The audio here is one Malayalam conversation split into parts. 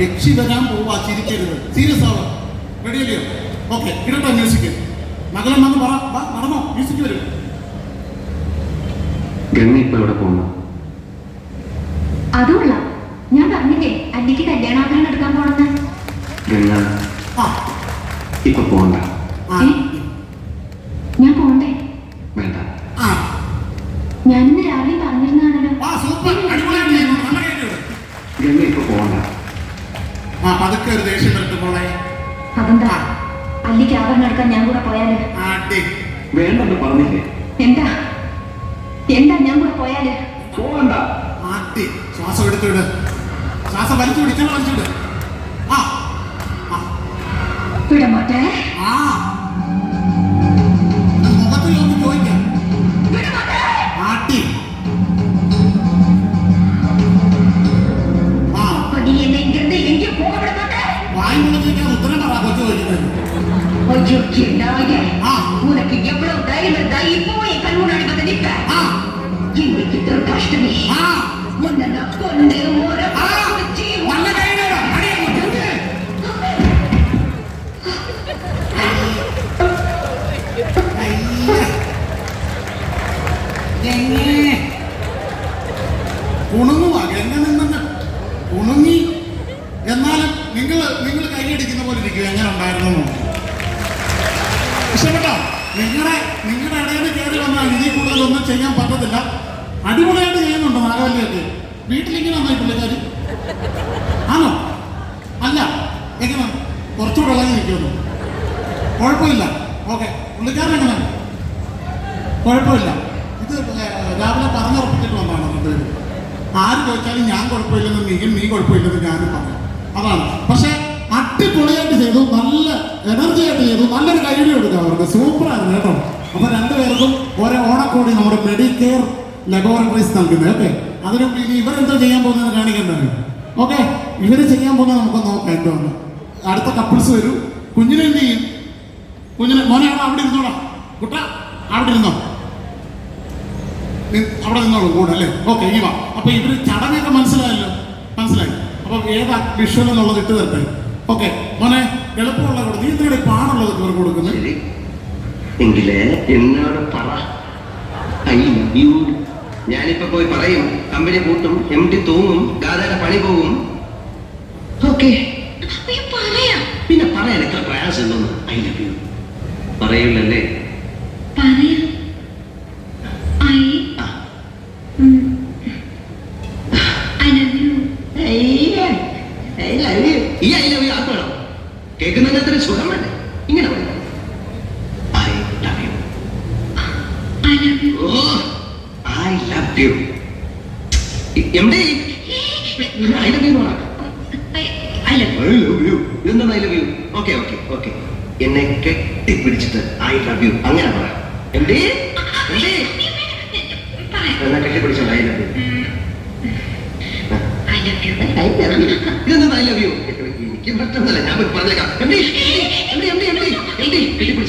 യക്ഷി വരാൻ പോവാ ചിരിക്കരുത്. സീരിയസ് ആവുക റെഡിയല്ലേ ഓക്കെ ഇടട്ടെ മ്യൂസിക് മകളെ വന്ന് പറ നടന്നോ മ്യൂസിക് വരും. ഗംഗ ഇപ്പൊ പോകുന്നു ഞാൻ പറഞ്ഞില്ലേ അന്നിക്ക് എടുക്കാൻ പോണെന്ന്. ഗംഗ ആ. ഇപ്പൊ പോകണ്ട ഞാൻ പോണ്ടേ വേണ്ട ആ ഞാനിന്ന് രാവിലെ പറഞ്ഞിരുന്നാണല്ലോ ആ സൂപ്പർ അടിപൊളിയായിട്ട് ചെയ്യുന്നു നല്ല കാര്യമാണ് ഗംഗ ഇപ്പൊ പോകണ്ട ആ പതുക്കെ ഒരു ദേഷ്യം വരട്ടെ മോളെ. അതെന്താ? അല്ലിക്ക് ആഭരണം എടുക്കാൻ ഞാൻ കൂടെ പോയാൽ? ആട്ടി. വേണ്ടെന്ന് പറഞ്ഞില്ലേ? എന്താ? എന്താ ഞാൻ കൂടെ പോയാൽ? പോകണ്ട ആട്ടി. ശ്വാസം എടുത്തിട് ശ്വാസം വലിച്ചു പിടിച്ചാൽ വലിച്ചിട് ആ. ആ. വിടമാട്ടെ ಕಡಿತ ಇನ್ನು ಚಿತ್ರ ಕಷ್ಟಮಿ ಒಂದನ್ನ ಕೊಂದೆ ಮೂರ ഉണങ്ങുക എങ്ങനെ നിന്ന് ഉണങ്ങി. എന്നാലും നിങ്ങൾ നിങ്ങൾ കൈയടിക്കുന്ന പോലെ ഇരിക്കുക എങ്ങനെ ഉണ്ടായിരുന്നു? ഇഷ്ടപ്പെട്ടോ? നിങ്ങളുടെ നിങ്ങളുടെ ഇടയിൽ കയറി വന്നാൽ ഇനി കൂടുതൽ ഒന്നും ചെയ്യാൻ പറ്റത്തില്ല. അടിപൊളിയായിട്ട് ചെയ്യുന്നുണ്ട് നാഗവല്ലിയൊക്കെ? വീട്ടിലിങ്ങനെ വന്നായി പുള്ളിക്കാരി ആണോ? അല്ല എങ്ങനെ? കുറച്ചുകൂടെ ഇളകി നിൽക്കുന്നു കുഴപ്പമില്ല. ഓക്കെ പുള്ളിക്കാരൻ എങ്ങനെ? കുഴപ്പമില്ല. ഇത് രാവിലെ പറഞ്ഞുറപ്പിച്ചിട്ട് വന്നതാണ് രണ്ടുപേരും ആര് ചോദിച്ചാലും ഞാൻ കുഴപ്പമില്ലെന്ന് നീയും നീ കുഴപ്പമില്ലെന്ന് ഞാനും പറഞ്ഞു. അതാണ്. പക്ഷെ അടിപൊളിയായിട്ട് ചെയ്തു നല്ല എനർജി ആയിട്ട് ചെയ്തു നല്ലൊരു കൈഡി കൊടുക്കുക സൂപ്പർ സൂപ്പറായിരുന്നു കേട്ടോ. അപ്പൊ രണ്ടുപേർക്കും ഓരോ ഓണക്കോടി നമ്മുടെ മെഡിക്കെയർ ലബോറട്ടറീസ് നൽകുന്നത് ഓക്കെ അതിനും ഇനി ഇവരെന്തോ ചെയ്യാൻ പോകുന്നത് കാണിക്കേണ്ടത് ഓക്കെ ഇവർ ചെയ്യാൻ പോകുന്നത് നമുക്ക് നോക്കാം എന്തോ അടുത്ത കപ്പിൾസ് വരും. കുഞ്ഞിനെ എന്ത് ചെയ്യും? കുഞ്ഞിനെ മോനെ അവിടെ അവിടെ ഇരുന്നോടാ കുട്ട അവിടെ ഇരുന്നോ? അവിടെ നിന്നോളൂ കൂടെ അല്ലേ? ഓക്കെ ഇനി വാ. അപ്പൊ ഇവർ ചടങ്ങൊക്കെ മനസ്സിലായല്ലോ? മനസ്സിലായി. അപ്പൊ ഏതാ വിഷ്വൽ എന്നുള്ളത് ഇട്ട് തരട്ടെ? ഓക്കെ മോനെ എളുപ്പമുള്ള കൊടുത്ത് നീ എന്തിനാണ് പാടുള്ളത് ഇവർക്ക് കൊടുക്കുന്നത്? എങ്കിലേ എന്നോട് പറ. I love you. ഞാനിപ്പോ പോയി പറയും കമ്പനി പൂട്ടും എം ടി തൂങ്ങും ഗാഥയുടെ പണി പോവും ഓക്കെ. പിന്നെ പറയാൻ എത്ര പ്രയാസമുണ്ടെന്ന് ഐ ലവ് യു. പറയൂലല്ലേ പറയാം. ഐ. ആ. I love you. I love you. ഈ ഐ ലവ് യു ആക്കണം കേൾക്കുന്നതിന് അത്ര സുഖം വേണ്ടേ ഇങ്ങനെ പറയും I love you I love oh I love you M D I love you എന്ന് I love you okay okay okay എന്നെ കെട്ടിപ്പിടിച്ചിട്ട് ഐ ലവ് യു അങ്ങനെ പറ എന്തേ എന്നെ കെട്ടിപ്പിടിച്ചോണ്ട് I love you you I love you പറ്റുന്നില്ല ഞാൻ പറഞ്ഞേക്കാം. M D M D M D M D M D I love you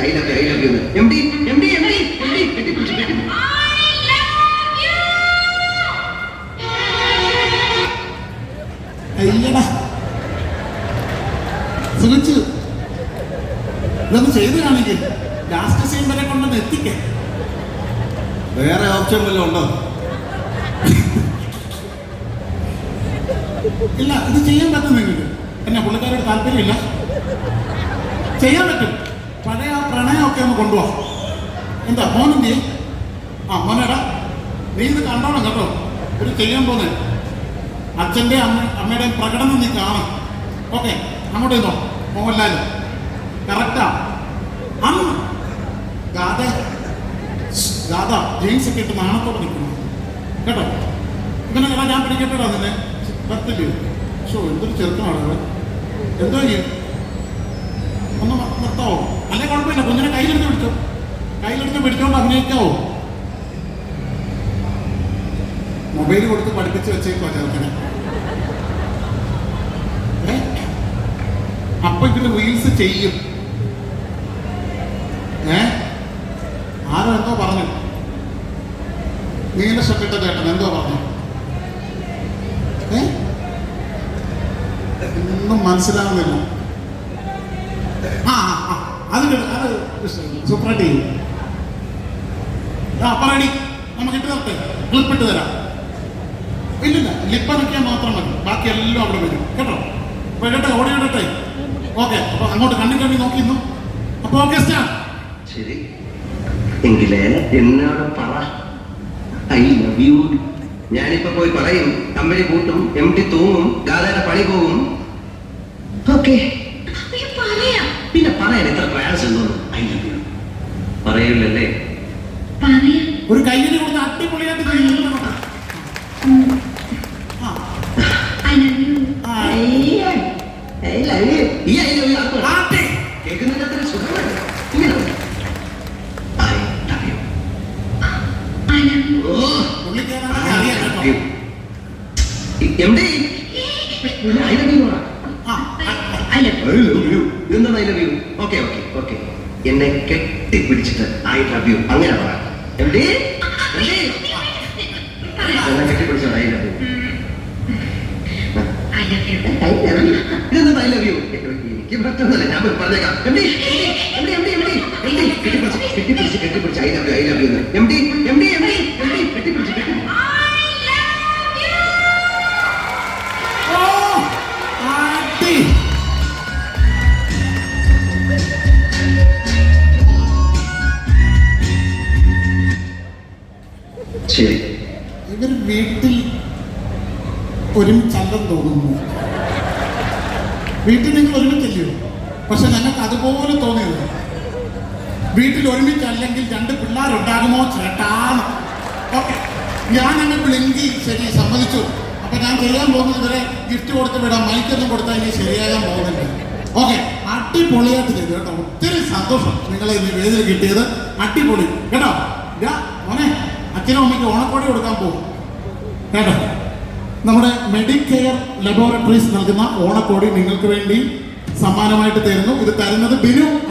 I love you M D M D M D M D last seen വരെ കൊണ്ടൊന്ന് എത്തിക്കേ. വേറെ ഓപ്ഷൻ വല്ലതും ഉണ്ടോ? ഇല്ല ഇത് ചെയ്യാൻ പറ്റും നിങ്ങൾക്ക്. എന്നാ പുള്ളിക്കാരോട് താല്പര്യമില്ല. ചെയ്യാൻ പറ്റും. പഴയ ആ പ്രണയമൊക്കെ ഒന്ന് കൊണ്ടുപോകാം എന്താ മോനെന്തി ആ മോനേടാ. നീ ഇത് കണ്ടോണം കേട്ടോ. ഒരു ചെയ്യാൻ പോന്നെ. അച്ഛന്റെ അമ്മ അമ്മയുടെയും പ്രകടനം നീ കാണാം ഓക്കെ അങ്ങോട്ട് ഇതോ മോഹൻലാൽ കറക്റ്റാ അന്ന് ഗാഥ ഗാഥ ജീൻസ് ഒക്കെ ഇട്ട് നാണത്തോടെ നിൽക്കുന്നു. കേട്ടോ? ഇങ്ങനെ ഞാൻ പിടിക്കട്ടോ നിന്നെ. പറ്റില്ലേ ഷോ എന്തൊരു ചെറുക്കമാണ് എന്തോ ചെയ്യും ഒന്ന് നിർത്താവോ? അല്ലെ കുഴപ്പമില്ല കുഞ്ഞിനെ കയ്യിലെടുത്ത് പിടിച്ചോ. കയ്യിലെടുത്ത് പിടിച്ചോണ്ട് അഭിനയിക്കാവോ? മൊബൈൽ കൊടുത്ത് പഠിപ്പിച്ച് വെച്ചേക്കോ ചെറുക്കനെ? അപ്പൊ ഇതിന് റീൽസ് ചെയ്യും. ഏ? ആരോ എന്തോ പറഞ്ഞു. നീല ശക്തിട്ട ചേട്ടൻ എന്തോ പറഞ്ഞു. ഒന്നും മനസ്സിലാവുന്നില്ല. ആ തരാം. ഇല്ലില്ല ലിപ്പ് അനക്കിയാൽ മാത്രം മതി. ബാക്കി എല്ലാം അവിടെ വരും. കേട്ടോ? അപ്പൊ ഇടട്ടെ ഓടി ഇടട്ടെ. ഓക്കെ അപ്പൊ അങ്ങോട്ട് കണ്ണി കണ്ണി നോക്കിയിരുന്നു അപ്പൊ ഓക്കെ ശരി. എങ്കിലേ എന്നോട് പറ. ഐ ലവ് യു ഞാനിപ്പോ പോയി പറയും. കമ്പനി കൂട്ടും എം ടി തൂങ്ങും ഗാദയുടെ പണി പോവും ഓക്കെ. പിന്നെ പറയാൻ എത്ര പ്രയാസം ഉണ്ടോ? ഐ ലവ് യു ഒരു കയ്യിൽ കൊടുത്ത് അടിപൊളിയായിട്ട് എവിടെ ആ. ഐ ലവ് യു എന്താണ് I love you okay okay okay എന്നെ കെട്ടിപ്പിടിച്ചിട്ട് ഐ ലവ് യു അങ്ങനെ പറ. എം ഡി എം ഡി എന്നെ I love you I love you I love ഇതെന്താ ഐ ലവ് യു എനിക്ക് പറ്റുന്നില്ല ഞാൻ പറഞ്ഞേക്കാം. എവിടെ? എം ശരി ഇവർ വീട്ടിൽ ഒരുമിച്ചല്ലെന്ന് തോന്നുന്നു. വീട്ടിൽ നിങ്ങൾ ഒരുമിച്ചല്ലയോ പക്ഷെ ഞങ്ങൾക്ക് അതുപോലെ തോന്നിയത്. വീട്ടിൽ ഒരുമിച്ചല്ലെങ്കിൽ രണ്ട് പിള്ളേരുണ്ടാകുമോ ചേട്ടാണ്. ഓക്കെ. ഞാൻ അങ്ങ് ബ്ലിങ്കി ശരി സമ്മതിച്ചു. അപ്പൊ ഞാൻ ചെയ്യാൻ പോകുന്നത് ഇവരെ ഗിഫ്റ്റ് കൊടുത്ത് വിടാം. മൈക്കൊന്നും കൊടുത്താൽ ഇനി ശരിയാകാൻ പോകുന്നില്ല. ഓക്കെ. അടിപൊളിയായിട്ട് ചെയ്തു കേട്ടോ. ഒത്തിരി സന്തോഷം നിങ്ങളെ ഇന്ന് വേദിയിൽ കിട്ടിയത്. അടിപൊളി. കേട്ടോ? മോനെ. അച്ഛനും അമ്മയ്ക്ക് ഓണക്കോടി കൊടുക്കാൻ പോകും. കേട്ടോ? നമ്മുടെ മെഡിക്കെയർ ലബോറട്ടറീസ് നൽകുന്ന ഓണക്കോടി നിങ്ങൾക്ക് വേണ്ടി സമ്മാനമായിട്ട് തരുന്നു. ഇത് തരുന്നത് ബിനു